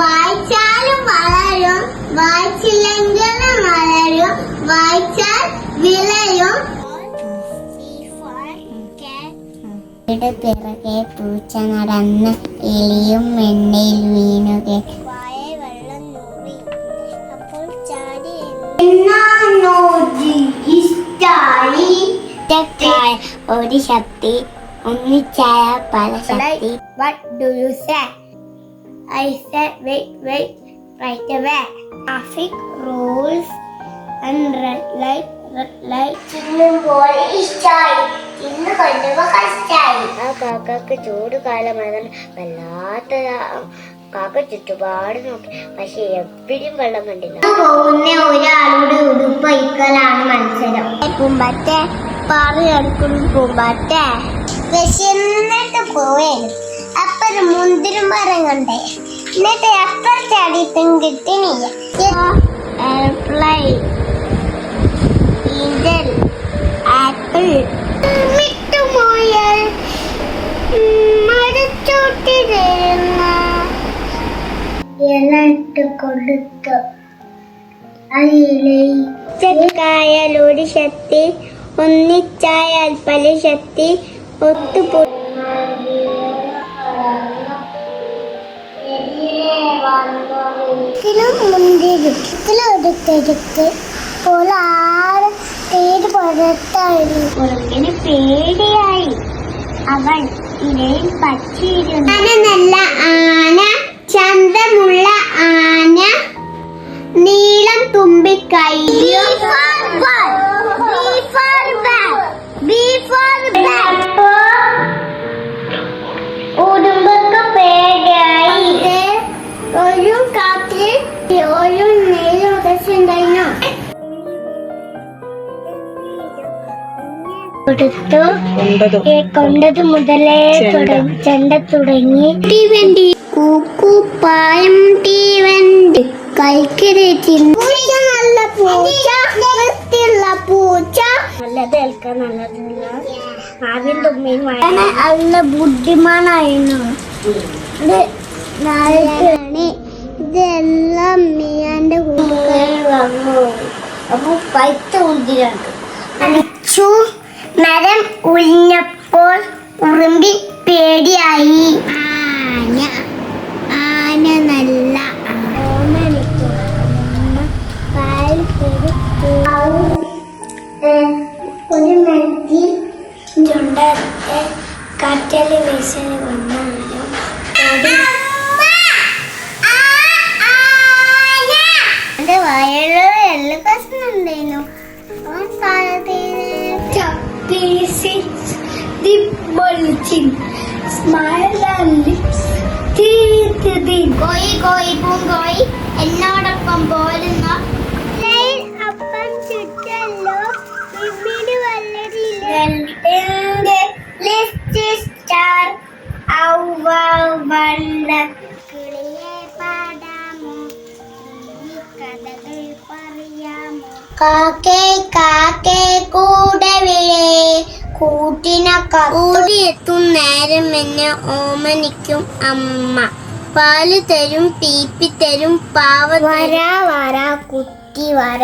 വായിച്ചാലും വളരും വായിച്ചില്ലെങ്കിലും വളരും വായിച്ചാൽ വിളയും. പിറകെ പൂച്ച നടന്ന് എലിയും എണ്ണയിൽ വീണുകെ. വെള്ളം അപ്പോൾ ചാടി ഒരു ശക്തി ഒന്നിച്ചായ പല ശക്തി. What do you say? I said wait, wait, right away. Traffic rules and red light, red light. ചിന്നുമ്പോൾ ഇഷ്ടായി. ഇന്ന് കഷ്ടായി. ആ കാക്കക്ക് ചൂട് കാലമായതാണ് വല്ലാത്ത കാക്ക ചുറ്റുപാട് നോക്കി. പക്ഷെ എവിടെയും വെള്ളം കണ്ടില്ല. പോകുന്ന ഒരാളുടെ ഉടുപ്പൈക്കലാണ് മത്സരം. പൂമ്പാറ്റെ പാറിയെടുക്കുന്നു പൂമ്പാറ്റെ വിശന്നിട്ട് പോവേ. അപ്പൊ ഒരു മുന്തിരി മരം കണ്ടേ. എന്നിട്ട് അപ്പർ ചാടിയിട്ടും കിട്ടണില്ല എയർപ്ലൈൻ ഈഗൽ ആപ്പിൾ. മിട്ടുമോയൽ മരച്ചോട്ടിരുന്ന ഇലട്ട് കൊടുത്തു. അതിലയിച്ചായാൽ ഒരു ശക്തി ഒന്നിച്ചായാൽ പല ശക്തി ഒത്തുപോ മുന്തിരിക്കലൊരുത്തെടുത്ത് പോലാറ് പേര് പുറത്തായി ഉറങ്ങിന് പേടിയായി. അവൻ ഇരയിൽ പറ്റിയിരുന്നു കൊടുത്തു. കൊണ്ടത്. മുതലേ ചെണ്ട. തുടങ്ങി. തീവണ്ടി. കൂക്കുപ്പായം തീവണ്ടി. നല്ല പൂച്ച. വൃത്തിയുള്ള പൂച്ച. നല്ലത് കേൾക്കാൻ നല്ലതില്ല. ആദ്യം തുമ്മിയും നല്ല ബുദ്ധിമാനായിരുന്നു. ഇത് ഇതെല്ലാം മിയാന്റെ കൂടെ വന്നു. അപ്പൊ പൈത്ത ഉന്തിരുണ്ട് അടിച്ചു. മരം ഉഴിഞ്ഞപ്പോൾ ഉറുമ്പി പേടിയായി. ആന ആന നല്ല ഒരു മണിക്ക് ചുണ്ടത്തെ കാറ്റലി വീശന് വന്നാലും കോയി കോയി പൂങ്കോയി എന്നോടൊപ്പം പോരുന്ന അപ്പം ചുറ്റല്ലോ ഇവിടെ വളരില്ല ലിസ്റ്റ് സ്റ്റാർ ഔവ വണ്ട കിളിയെ പാടാമോ കഥകൾ പറയാമോ കാക്കേ കാക്കേ കൂടവിളേ കൂട്ടിനൊക്കെ കൂടിയെത്തും നേരം എന്നെ ഓമനിക്കും അമ്മ. പാൽ തരും പീപ്പി തരും പാവ വര വര കുത്തി വര.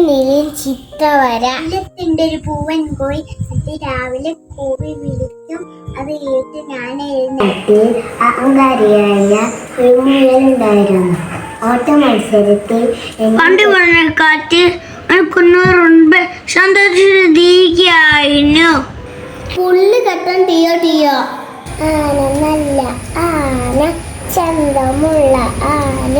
നിലയിൽ ചിത്ത വര. ഒരു പൂവൻ പോയി. അത് രാവിലെ കൂവി വിളിക്കും. അത് കേട്ട് ഞാൻ എഴുന്നേറ്റ് അഹങ്കാരിയായ ഒരു മുയലുണ്ടായിരുന്നു ഓട്ട മത്സരത്തിൽ പണ്ട് പറഞ്ഞ കാറ്റ് കുന്നൂറുണ്ട് സന്തോഷിച്ചിരിക്കുകയായിരുന്നു പുല്ല് കെട്ടാൻ തീയോ തീയോ ആന നല്ല ആന ചന്തമുള്ള ആന.